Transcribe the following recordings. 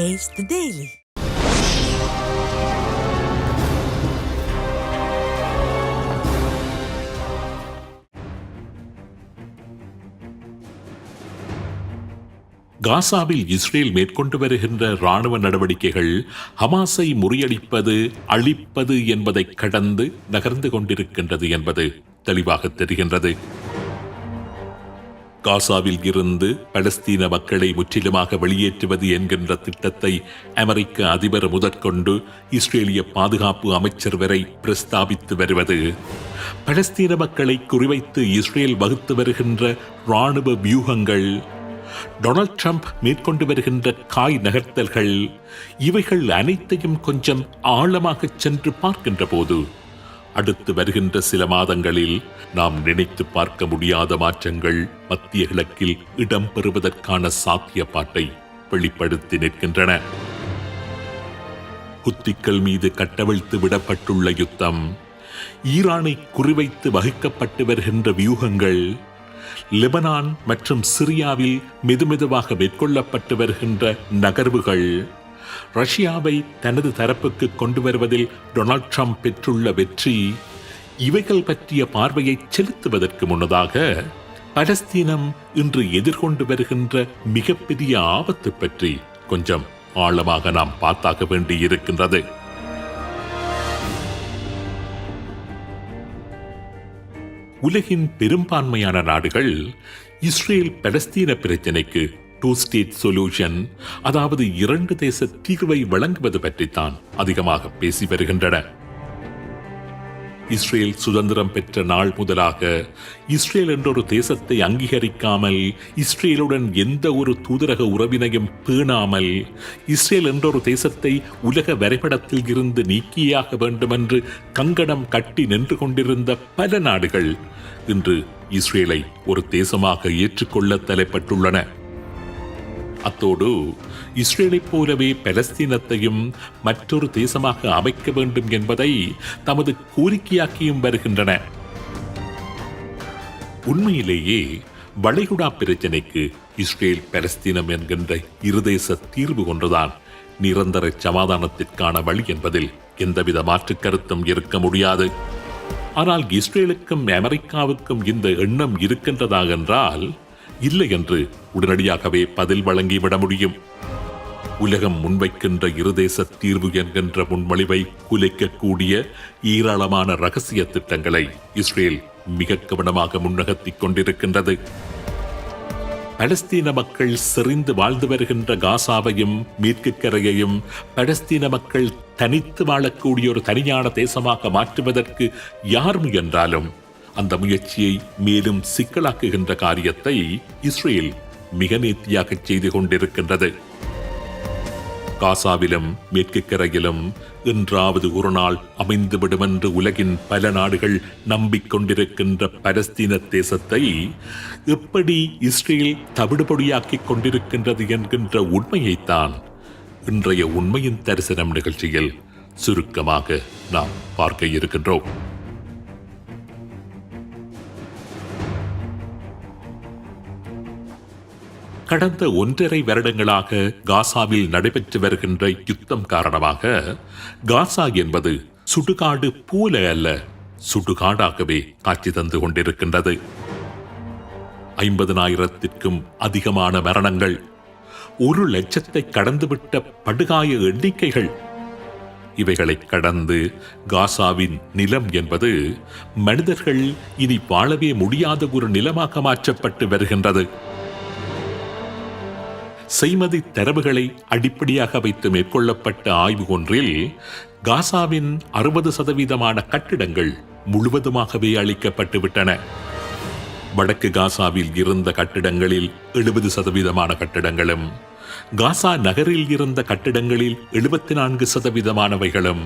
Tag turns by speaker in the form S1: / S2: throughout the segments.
S1: Taste the Daily.
S2: காசாவில் Israel மேற்கொண்டு வருகின்ற ராணுவ நடவடிக்கைகள் ஹமாஸை முறியடிப்பது அழிப்பது என்பதை கடந்து நகர்ந்து கொண்டிருக்கின்றது என்பது தெளிவாக தெரிகின்றது காசாவில் இருந்து பலஸ்தீன மக்களை முற்றிலுமாக வெளியேற்றுவது என்கின்ற திட்டத்தை அமெரிக்க அதிபர் முதற்கொண்டு இஸ்ரேலிய பாதுகாப்பு அமைச்சர் வரை பிரஸ்தாபித்து வருவது. பலஸ்தீன மக்களை குறிவைத்து இஸ்ரேல் வகுத்து வருகின்ற ராணுவ வியூகங்கள் டொனால்ட் ட்ரம்ப் மேற்கொண்டு வருகின்ற காய் நகர்த்தல்கள் இவைகள் அனைத்தையும் கொஞ்சம் ஆழமாக சென்று பார்க்கின்ற போது அடுத்து வருகின்ற சில மாதங்களில் நாம் நினைத்து பார்க்க முடியாத மாற்றங்கள் மத்திய கிழக்கில் இடம்பெறுவதற்கான சாத்தியப்பாட்டை வெளிப்படுத்தி நிற்கின்றன. குத்திக்கள் மீது கட்டவிழ்த்து விடப்பட்டுள்ள யுத்தம் ஈரானை குறிவைத்து வகுக்கப்பட்டு வருகின்ற வியூகங்கள் லெபனான் மற்றும் சிரியாவில் மெதுமெதுவாக மேற்கொள்ளப்பட்டு வருகின்ற நகர்வுகள் ரஷ்யாவை தனது தரப்புக்கு கொண்டு வருவதில் டொனால்ட் ட்ரம்ப் பெற்றுள்ள வெற்றி இவைகள் பற்றிய பார்வையை செலுத்துவதற்கு முன்னதாக பலஸ்தீனம் இன்று எதிர்கொண்டு வருகின்ற மிகப்பெரிய ஆபத்து பற்றி கொஞ்சம் ஆழமாக நாம் பார்த்தாக வேண்டியிருக்கின்றது. உலகின் பெரும்பான்மையான நாடுகள் இஸ்ரேல் பலஸ்தீன பிரச்சினைக்கு டூ ஸ்டேட் சொல்யூஷன் அதாவது இரண்டு தேச தீர்வை வழங்குவது பற்றித்தான் அதிகமாக பேசி வருகின்றன. இஸ்ரேல் சுதந்திரம் பெற்ற நாள் முதலாக இஸ்ரேல் என்றொரு தேசத்தை அங்கீகரிக்காமல் இஸ்ரேலுடன் எந்த ஒரு தூதரக உறவினையும் பேணாமல் இஸ்ரேல் என்றொரு தேசத்தை உலக வரைபடத்தில் இருந்து நீக்கியாக வேண்டுமென்று கங்கணம் கட்டி நின்று கொண்டிருந்த பல நாடுகள் இன்று இஸ்ரேலை ஒரு தேசமாக ஏற்றுக்கொள்ள தலைப்பட்டுள்ளன. அத்தோடு இஸ்ரேலைப் போலவே பலஸ்தீனத்தையும் மற்றொரு தேசமாக அமைக்க வேண்டும் என்பதை தமது கோரிக்கையாக்கியும் வருகின்றன. உண்மையிலேயே வளைகுடா பிரச்சினைக்கு இஸ்ரேல் பலஸ்தீனம் என்கின்ற இருதேச தீர்வு கொண்டுதான் நிரந்தர சமாதானத்திற்கான வழி என்பதில் எந்தவித மாற்று கருத்தும் இருக்க முடியாது. ஆனால் இஸ்ரேலுக்கும் அமெரிக்காவுக்கும் இந்த எண்ணம் இருக்கின்றதா என்றால் இல்லை என்று உடனடியாகவே பதில் வழங்கிவிட முடியும். உலகம் முன்வைக்கின்ற இருதேச தீர்வு என்கின்ற முன்மொழிவை குலைக்கக்கூடிய ஏராளமான ரகசிய திட்டங்களை இஸ்ரேல் மிக கவனமாக முன்னகர்த்திக் கொண்டிருக்கின்றது. பலஸ்தீன மக்கள் செறிந்து வாழ்ந்து வருகின்ற காசாவையும் மேற்கு கரையையும் பலஸ்தீன மக்கள் தனித்து வாழக்கூடிய ஒரு தனியான தேசமாக மாற்றுவதற்கு யார் முயன்றாலும் அந்த முயற்சியை மேலும் சிக்கலாக்குகின்ற காரியத்தை இஸ்ரேல் மிக நேர்த்தியாக செய்து கொண்டிருக்கின்றது. காசாவிலும் மேற்கு கரையிலும் என்றாவது ஒரு நாள் அமைந்துவிடும் என்று உலகின் பல நாடுகள் நம்பிக்கொண்டிருக்கின்ற பலஸ்தீன தேசத்தை எப்படி இஸ்ரேல் தவிடுபொடியாக்கிக் கொண்டிருக்கின்றது என்கின்ற உண்மையைத்தான் இன்றைய உண்மையின் தரிசனம் நிகழ்ச்சியில் சுருக்கமாக நாம் பார்க்க இருக்கின்றோம். கடந்த ஒன்றரை வருடங்களாக காசாவில் நடைபெற்று வருகின்ற யுத்தம் காரணமாக காசா என்பது சுடுகாடு போல அல்ல சுடுகாடாகவே காட்சி தந்து கொண்டிருக்கின்றது. ஐம்பதனாயிரத்திற்கும் அதிகமான மரணங்கள் ஒரு லட்சத்தை கடந்துவிட்ட படுகாய எண்ணிக்கைகள். இவைகளை கடந்து காசாவின் நிலம் என்பது மனிதர்கள் இனி வாழவே முடியாத ஒரு நிலமாக மாற்றப்பட்டு வருகின்றது. செய்மதி தரவுகளை அடிப்படையாக வைத்து மேற்கொள்ளப்பட்ட ஆய்வு ஒன்றில் காசாவின் அறுபது சதவீதமான கட்டிடங்கள் முழுவதுமாகவே அழிக்கப்பட்டுவிட்டன. வடக்கு காசாவில் இருந்த கட்டிடங்களில் எழுபது சதவீதமான கட்டிடங்களும் காசா நகரில் இருந்த கட்டிடங்களில் எழுபத்தி நான்கு சதவீதமானவைகளும்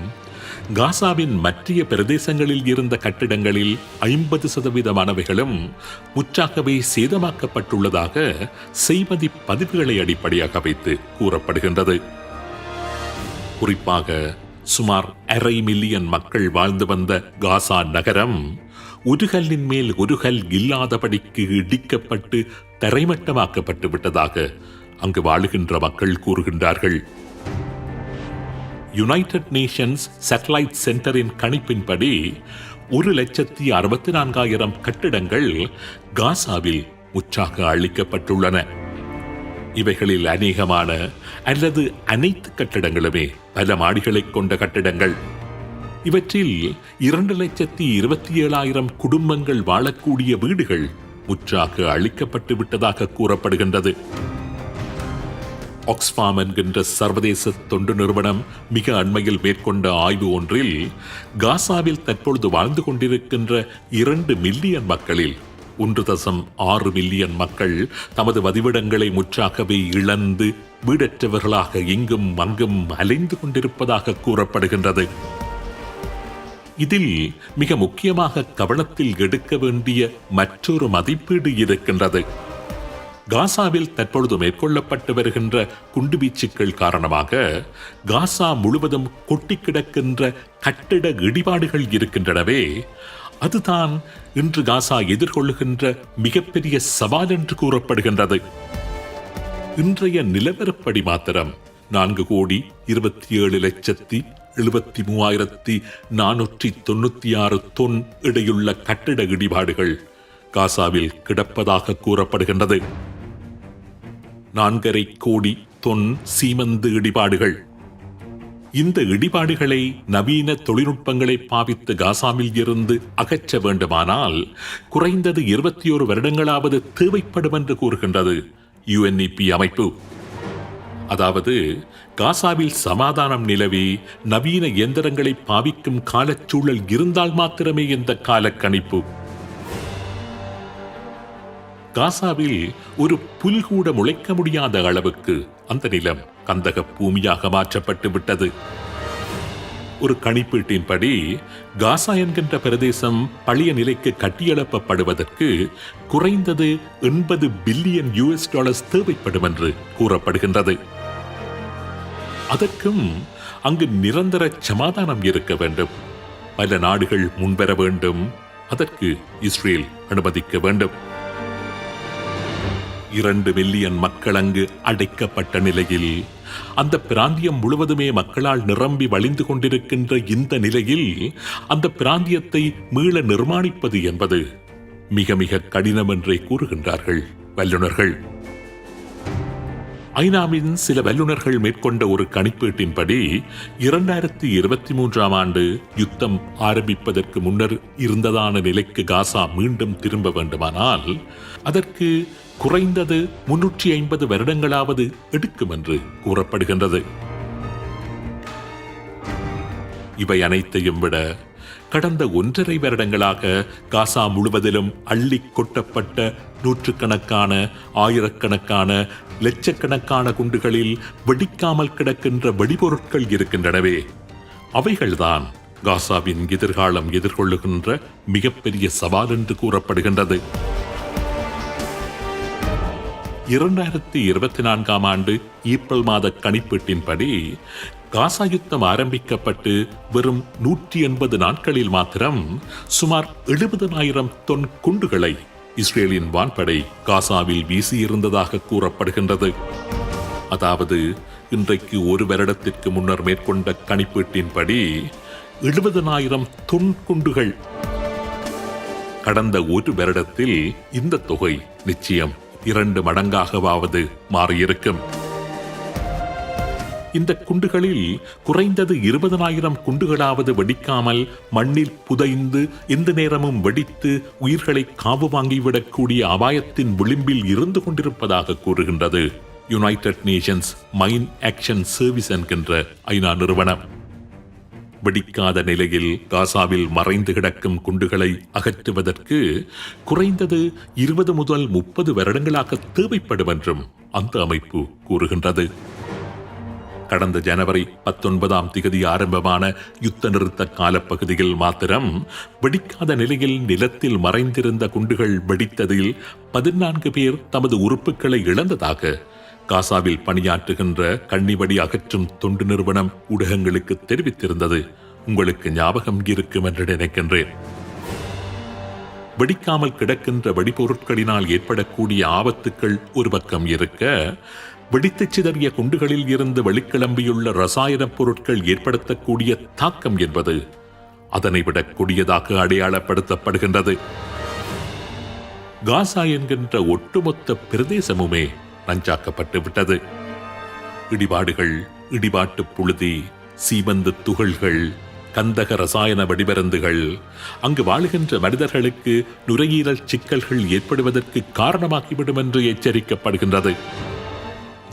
S2: காசாவின் மற்ற பிரதேசங்களில் இருந்த கட்டிடங்களில் ஐம்பது சதவீதமானவைகளும் முற்றாகவே சேதமாக்கப்பட்டுள்ளதாக செய்மதி பதிவுகளை அடிப்படையாக வைத்து கூறப்படுகின்றது. குறிப்பாக சுமார் அரை மில்லியன் மக்கள் வாழ்ந்து வந்த காசா நகரம் உருகல்லின் மேல் உருகல் இல்லாதபடிக்கு இடிக்கப்பட்டு தரைமட்டமாக்கப்பட்டு விட்டதாக அங்கு வாழுகின்ற மக்கள் கூறுகின்றார்கள். யுனைடெட் நேஷன்ஸ் சேட்டலைட் சென்டரின் கணிப்பின்படி ஒரு லட்சத்தி அறுபத்தி நான்காயிரம் கட்டிடங்கள் காசாவில் முற்றாக அழிக்கப்பட்டுள்ளன இவைகளில் அநேகமான அல்லது அனைத்து கட்டிடங்களுமே பல மாடிகளைக் கொண்ட கட்டிடங்கள். இவற்றில் இரண்டு லட்சத்தி இருபத்தி ஏழாயிரம் குடும்பங்கள் வாழக்கூடிய வீடுகள் முற்றாக அழிக்கப்பட்டு விட்டதாக கூறப்படுகின்றது. ஆக்ஸ்ஃபாம் என்கின்ற சர்வதேச தொண்டு நிறுவனம் மிக அண்மையில் மேற்கொண்ட ஆய்வு ஒன்றில் காசாவில் தற்பொழுது வாழ்ந்து கொண்டிருக்கின்ற இரண்டு மில்லியன் மக்களில் ஒன்று தசம் ஆறு மில்லியன் மக்கள் தமது வதிவிடங்களை முற்றாகவே இழந்து வீடற்றவர்களாக இங்கும் அங்கும் அலைந்து கொண்டிருப்பதாக கூறப்படுகின்றது. இதில் மிக முக்கியமாக கவனத்தில் எடுக்க வேண்டிய மற்றொரு மதிப்பீடு இருக்கின்றது. காசாவில் தற்பொழுது மேற்கொள்ளப்பட்டு வருகின்ற குண்டுவீச்சுக்கள் காரணமாக காசா முழுவதும் கொட்டி கிடக்கின்ற கட்டிட இடிபாடுகள் இருக்கின்றனவே. அதுதான் இன்று காசா எதிர்கொள்ளுகின்ற மிகப்பெரிய சவால் என்று கூறப்படுகின்றது. இன்றைய நிலவரப்படி மாத்திரம் நான்கு கோடி இருபத்தி ஏழு லட்சத்தி எழுபத்தி மூவாயிரத்தி நானூற்றி தொண்ணூத்தி ஆறு தொன் இடையுள்ள கட்டிட இடிபாடுகள் காசாவில் கிடப்பதாக கூறப்படுகின்றது. நான்கரை கோடி தொன் சீமந்து இடிபாடுகள். இந்த இடிபாடுகளை நவீன தொழில்நுட்பங்களை பாவித்து காசாவில் இருந்து அகற்ற வேண்டுமானால் குறைந்தது இருபத்தி ஒரு வருடங்களாவது தேவைப்படும் என்று கூறுகின்றது யுஎன்இபி அமைப்பு. அதாவது காசாவில் சமாதானம் நிலவி நவீன இயந்திரங்களை பாவிக்கும் காலச்சூழல் இருந்தால் மாத்திரமே இந்த காலக்கணிப்பு. காசாவில் ஒரு புல் கூட முளைக்க முடியாத அளவுக்கு அந்த நிலம் கந்தக பூமியாக மாற்றப்பட்டு விட்டது. ஒரு கணிப்பீட்டின்படி காசா என்கின்ற பிரதேசம் பழைய நிலைக்கு கட்டியெழுப்பப்படுவதற்கு குறைந்தது எண்பது பில்லியன் யூஎஸ் டாலர்ஸ் தேவைப்படும் என்று கூறப்படுகின்றது. அதற்கும் அங்கு நிரந்தர சமாதானம் இருக்க வேண்டும். பல நாடுகள் முன்வர வேண்டும். அதற்கு இஸ்ரேல் அனுமதிக்க வேண்டும். இரண்டு மில்லியன் மக்கள் அங்கு அடைக்கப்பட்ட நிலையில் அந்த பிராந்தியம் முழுவதுமே மக்களால் நிரம்பி வழிந்து கொண்டிருக்கின்ற இந்த நிலையில் அந்த பிராந்தியத்தை மீள நிர்மாணிப்பது என்பது மிக மிக கடினம் என்றே கூறுகின்றார்கள் வல்லுநர்கள். ஐநாவின் சில வல்லுநர்கள் மேற்கொண்ட ஒரு கணிப்பீட்டின்படி இரண்டாயிரத்தி இருபத்தி மூன்றாம் ஆண்டு யுத்தம் ஆரம்பிப்பதற்கு முன்னர் இருந்ததான நிலைக்கு காசா மீண்டும் திரும்ப வேண்டுமானால் அதற்கு குறைந்தது முன்னூற்றி ஐம்பது வருடங்களாவது எடுக்கும் என்று கூறப்படுகின்றது. இவை அனைத்தையும் விட கடந்த ஒன்றரை வருடங்களாக காசா முழுவதிலும் அள்ளி கொட்டப்பட்ட நூற்றுக்கணக்கான ஆயிரக்கணக்கான லட்சக்கணக்கான குண்டுகளில் வெடிக்காமல் கிடக்கின்ற வெடிபொருட்கள் இருக்கின்றனவே. அவைகள்தான் காசாவின் எதிர்காலம் எதிர்கொள்ளுகின்ற மிகப்பெரிய சவால் என்று கூறப்படுகின்றது. இரண்டாயிரத்தி இருபத்தி நான்காம் ஆண்டு ஏப்ரல் மாத கணிப்பீட்டின்படி காசா யுத்தம் ஆரம்பிக்கப்பட்டு வெறும் நூற்றி எண்பது நாட்களில் மாத்திரம் சுமார் எழுபதனாயிரம் தொன் குண்டுகளை இஸ்ரேலின் வான்படை காசாவில் வீசியிருந்ததாக கூறப்படுகின்றது. அதாவது இன்றைக்கு ஒரு வருடத்திற்கு முன்னர் மேற்கொண்ட கணிப்பீட்டின்படி எழுபதனாயிரம் தொன் குண்டுகள். கடந்த ஒரு வருடத்தில் இந்த தொகை நிச்சயம் இரண்டு மடங்காகவாவது மாறியிருக்கும். இந்த குண்டுகளில் குறைந்தது இருபதனாயிரம் குண்டுகளாவது வெடிக்காமல் மண்ணில் புதைந்து எந்த நேரமும் வெடித்து உயிர்களை காவு வாங்கிவிடக்கூடிய அபாயத்தின் விளிம்பில் இருந்து கொண்டிருப்பதாக கூறுகின்றது. United Nations mine action service என்கின்ற ஐநா நிறுவனம். வெடிக்காத நிலையில் காசாவில் மறைந்து கிடக்கும் குண்டுகளை அகற்றுவதற்கு குறைந்தது இருபது முதல் முப்பது வருடங்களாக தேவைப்படும் என்றும் அந்த அமைப்பு கூறுகின்றது. கடந்த ஜனவரி பத்தொன்பதாம் திகதி ஆரம்பமான யுத்த நிறுத்த காலப்பகுதியில் மாத்திரம் வெடிக்காத நிலையில் நிலத்தில் மறைந்திருந்த குண்டுகள் வெடித்ததில் பதினான்கு பேர் தமது உறுப்புகளை இழந்ததாக காசாவில் பணியாற்றுகின்ற கண்ணிவடி அகற்றும் தொண்டு நிறுவனம் ஊடகங்களுக்கு தெரிவித்திருந்தது. உங்களுக்கு ஞாபகம் இருக்கும் என்று நினைக்கின்றேன். வெடிக்காமல் கிடக்கின்ற வெடிபொருட்களினால் ஏற்படக்கூடிய ஆபத்துக்கள் ஒரு பக்கம் இருக்க வெடித்துச் சிதறிய குண்டுகளில் இருந்து வெளிக்கிளம்பியுள்ள ரசாயனப் பொருட்கள் ஏற்படுத்தக்கூடிய தாக்கம் என்பது அதனை விட கொடியதாக அடையாளப்படுத்தப்படுகின்றது. காசா என்கின்ற ஒட்டுமொத்த பிரதேசமுமே நஞ்சாக்கப்பட்டு விட்டது. இடிபாடுகள் இடிபாட்டு புழுதி சீமந்து துகள்கள் கந்தக ரசாயன வெடிமருந்துகள் அங்கு வாழுகின்ற மனிதர்களுக்கு நுரையீரல் சிக்கல்கள் ஏற்படுவதற்கு காரணமாகிவிடும் என்று எச்சரிக்கப்படுகின்றது.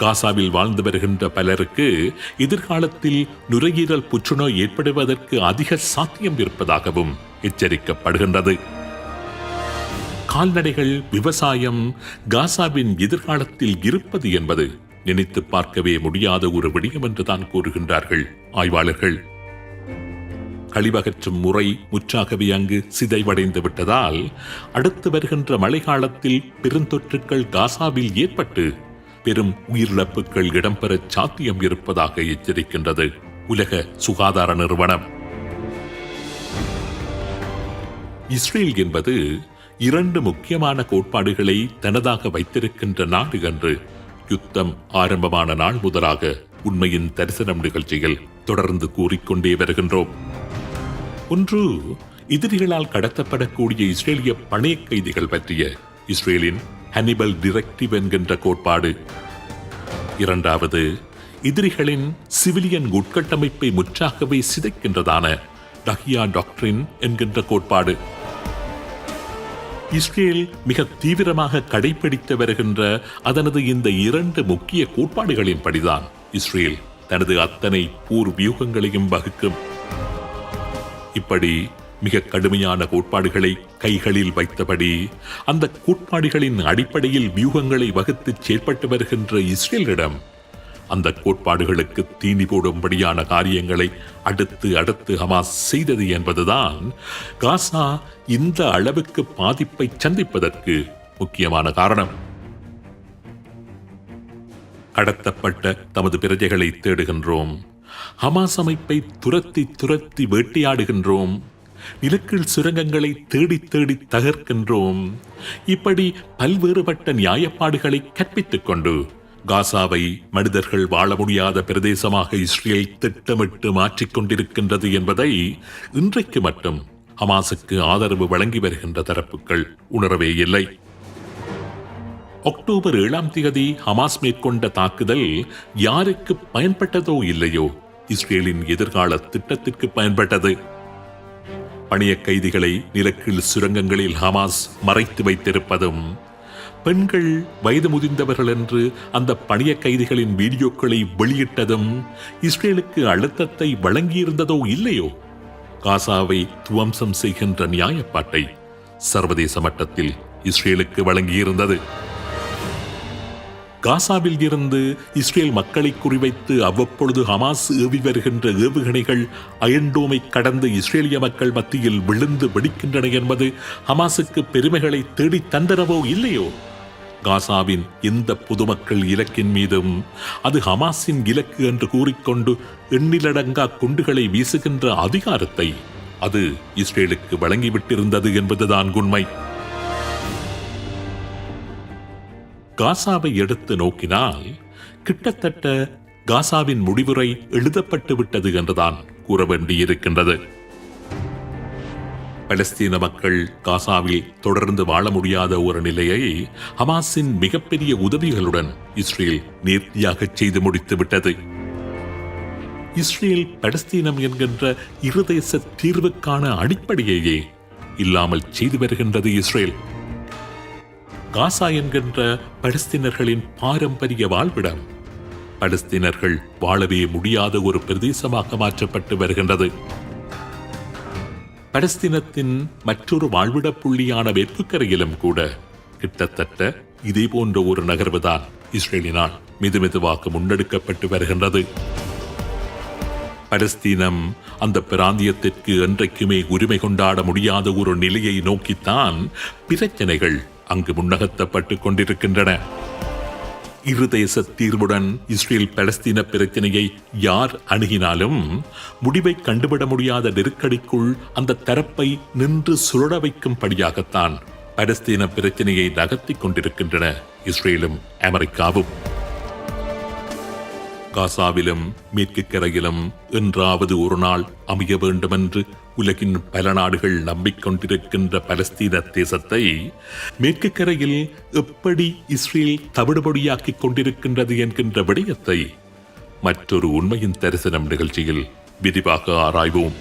S2: காசாவில் வாழ்ந்து வருகின்ற பலருக்கு எதிர்காலத்தில் நுரையீரல் புற்றுநோய் ஏற்படுவதற்கு அதிக சாத்தியம் இருப்பதாகவும் எச்சரிக்கப்படுகின்றது. கால்நடைகள் விவசாயம் காசாவின் எதிர்காலத்தில் இருப்பது என்பது நினைத்து பார்க்கவே முடியாத ஒரு விடயம் என்றுதான் கூறுகின்றார்கள் ஆய்வாளர்கள். கழிவகற்றும் முறை முற்றாகவே அங்கு சிதைவடைந்து விட்டதால் அடுத்து வருகின்ற மழைக்காலத்தில் பெருந்தொற்றுக்கள் காசாவில் ஏற்பட்டு பெரும் உயிரிழப்புகள் இடம்பெற சாத்தியம் இருப்பதாக எச்சரிக்கின்றது உலக சுகாதார நிறுவனம். இஸ்ரேல் என்பது இரண்டு முக்கியமான கோட்பாடுகளை தனதாக வைத்திருக்கின்ற நாடு என்று யுத்தம் ஆரம்பமான நாள் முதலாக உண்மையின் தரிசனம் நிகழ்ச்சியில் தொடர்ந்து கூறிக்கொண்டே வருகின்றோம். ஒன்று எதிரிகளால் கடத்தப்படக்கூடிய இஸ்ரேலிய பணைய கைதிகள் பற்றிய இஸ்ரேலின் ஹனிபல் டிரெக்டிவ் என்கின்ற கோட்பாடு. இரண்டாவது எதிரிகளின் சிவிலியன் உட்கட்டமைப்பை முற்றாகவே சிதைக்கின்றதான டஹியா டாக்டரின் என்கின்ற கோட்பாடு. இஸ்ரேல் மிக தீவிரமாக கடைபிடித்து வருகின்ற அதனது இந்த இரண்டு முக்கிய கோட்பாடுகளின்படிதான் இஸ்ரேல் தனது அத்தனை போர் வியூகங்களையும் வகுக்கும். இப்படி மிக கடுமையான கோட்பாடுகளை கைகளில் வைத்தபடி அந்த கோட்பாடுகளின் அடிப்படையில் வியூகங்களை வகுத்து செயற்பட்டு வருகின்ற இஸ்ரேலிடம் அந்த கோட்பாடுகளுக்கு தீனி போடும்படியான காரியங்களை அடுத்து அடுத்து ஹமாஸ் செய்தது என்பதுதான் காசா இந்த அளவுக்கு பாதிப்பை சந்திப்பதற்கு முக்கியமான காரணம். கடத்தப்பட்ட தமது பிரஜைகளை தேடுகின்றோம். ஹமாஸ் அமைப்பை துரத்தி துரத்தி வேட்டையாடுகின்றோம். நிலக்கீழ் சுரங்கங்களை தேடி தேடி தகர்க்கின்றோம். இப்படி பல்வேறுபட்ட நியாயப்பாடுகளை கற்பித்துக் கொண்டு காசாவை மனிதர்கள் வாழ முடியாத பிரதேசமாக இஸ்ரேல் திட்டமிட்டு மாற்றிக் கொண்டிருக்கின்றது என்பதை இன்றைக்கு மட்டும் ஹமாஸுக்கு ஆதரவு வழங்கி வருகின்ற தரப்புகள் உணரவே இல்லை. அக்டோபர் ஏழாம் தேதி ஹமாஸ் மேற்கொண்ட தாக்குதல் யாருக்கு பயன்பட்டதோ இல்லையோ இஸ்ரேலின் எதிர்கால திட்டத்திற்கு பயன்பட்டது. பணிய கைதிகளை நிலக்கீழ் சுரங்கங்களில் ஹமாஸ் மறைத்து வைத்திருப்பதும் பெண்கள் வயது முதிர்ந்தவர்கள் என்று அந்த பணிய கைதிகளின் வீடியோக்களை வெளியிட்டதும் இஸ்ரேலுக்கு அழுத்தத்தை வழங்கியிருந்ததோ இல்லையோ? காசாவை துவம்சம் செய்கின்ற நியாயப்பாட்டை சர்வதேச மட்டத்தில் இஸ்ரேலுக்கு வழங்கியிருந்தது. காசாவில் இருந்து இஸ்ரேல் மக்களை குறிவைத்து அவ்வப்பொழுது ஹமாஸ் ஏவி வருகின்ற ஏவுகணைகள் அயன்டோமை கடந்து இஸ்ரேலிய மக்கள் மத்தியில் விழுந்து வெடிக்கின்றன என்பது ஹமாஸுக்கு பெருமைகளை தேடித் தந்தனவோ இல்லையோ? காசாவின் எந்த பொதுமக்கள் இலக்கின் மீதும் அது ஹமாஸின் இலக்கு என்று கூறிக்கொண்டு எண்ணிலடங்கா குண்டுகளை வீசுகின்ற அதிகாரத்தை அது இஸ்ரேலுக்கு வழங்கிவிட்டிருந்தது என்பதுதான் உண்மை. காசாவை எடுத்து நோக்கினால் கிட்டத்தட்ட காசாவின் முடிவுரை எழுதப்பட்டு விட்டது என்றுதான் கூற வேண்டியிருக்கின்றது. பலஸ்தீன மக்கள் காசாவில் தொடர்ந்து வாழ முடியாத ஒரு நிலையை ஹமாஸின் மிகப்பெரிய உதவிகளுடன் இஸ்ரேல் நேர்த்தியாக செய்து முடித்து விட்டது. இஸ்ரேல் பலஸ்தீனம் என்கின்ற இருதேச தீர்வுக்கான அடிப்படையையே இல்லாமல் செய்து வருகின்றது இஸ்ரேல். காசா என்கின்ற பலஸ்தீனர்களின் பாரம்பரிய வாழ்விடம். பலஸ்தீனர்கள் வாழவே முடியாத ஒரு பிரதேசமாக மாற்றப்பட்டு வருகின்றது. பலஸ்தீனத்தின் மற்றொரு வாழ்விட புள்ளியான வெற்றுக்கரையிலும் கூட கிட்டத்தட்ட இதே போன்ற ஒரு நகர்வுதான் இஸ்ரேலினால் மெதுமெதுவாக முன்னெடுக்கப்பட்டு வருகின்றது. பலஸ்தீனம் அந்த பிராந்தியத்திற்கு என்றைக்குமே உரிமை கொண்டாட முடியாத ஒரு நிலையை நோக்கித்தான் பிரச்சனைகள் அங்கு முன்னகர்த்தப்பட்டுக் கொண்டிருக்கின்றன. இருதேச தீர்வுடன் இஸ்ரேல் பலஸ்தீன பிரச்சனையை யார் அணுகினாலும் முடிவை கண்டுவிட முடியாத நெருக்கடிக்குள் அந்த தரப்பை நின்று சுழட வைக்கும்படியாகத்தான் பலஸ்தீன பிரச்சனையை நகர்த்திக் கொண்டிருக்கின்றன இஸ்ரேலும் அமெரிக்காவும். காசாவிலும் மேற்கு கரையிலும் என்றாவது ஒரு நாள் அமைய வேண்டுமென்று உலகின் பல நாடுகள் நம்பிக்கொண்டிருக்கின்ற பலஸ்தீன தேசத்தை மேற்கு கரையில் எப்படி இஸ்ரேல் தவிடுபொடியாக்கிக் கொண்டிருக்கின்றது என்கின்ற விடயத்தை மற்றொரு உண்மையின் தரிசனம் நிகழ்ச்சியில் விரிவாக ஆராய்வோம்.